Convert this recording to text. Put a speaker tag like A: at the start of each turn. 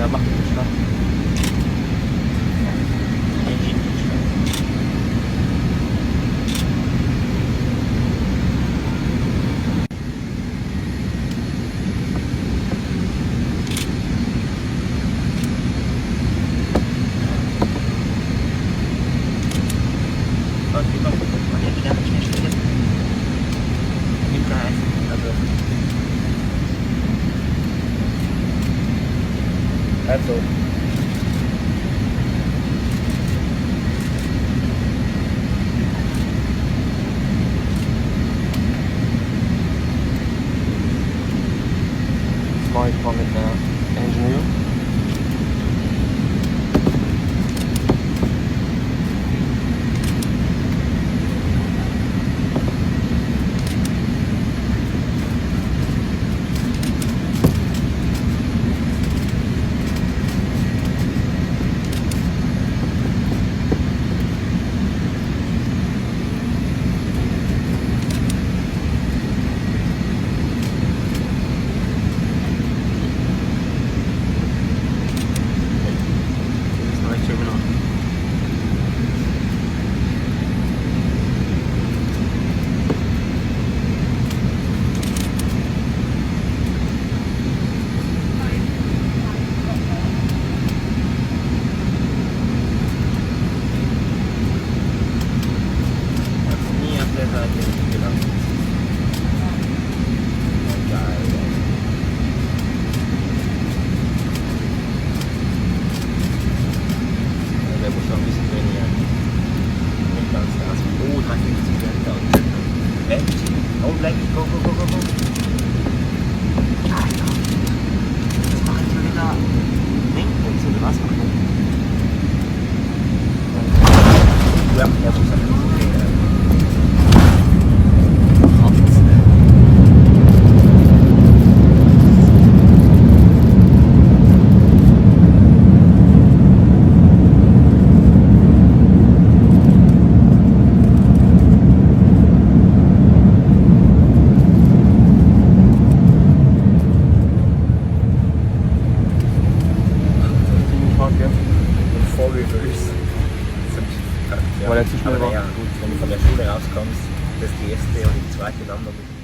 A: 来吧，来。That's all. Smart comment now. Oh, black. Go, go, go, go, go. Ay, no. Mas makatuloy na maintenance. Diba? Mas makatuloy. Well, yeah, po
B: sa Marke. Und
A: voll reverse.
B: Ja, Weil er zu schnell war.
A: Ja, gut, wenn du von der Schule rauskommst, das ist die erste und die zweite Landung.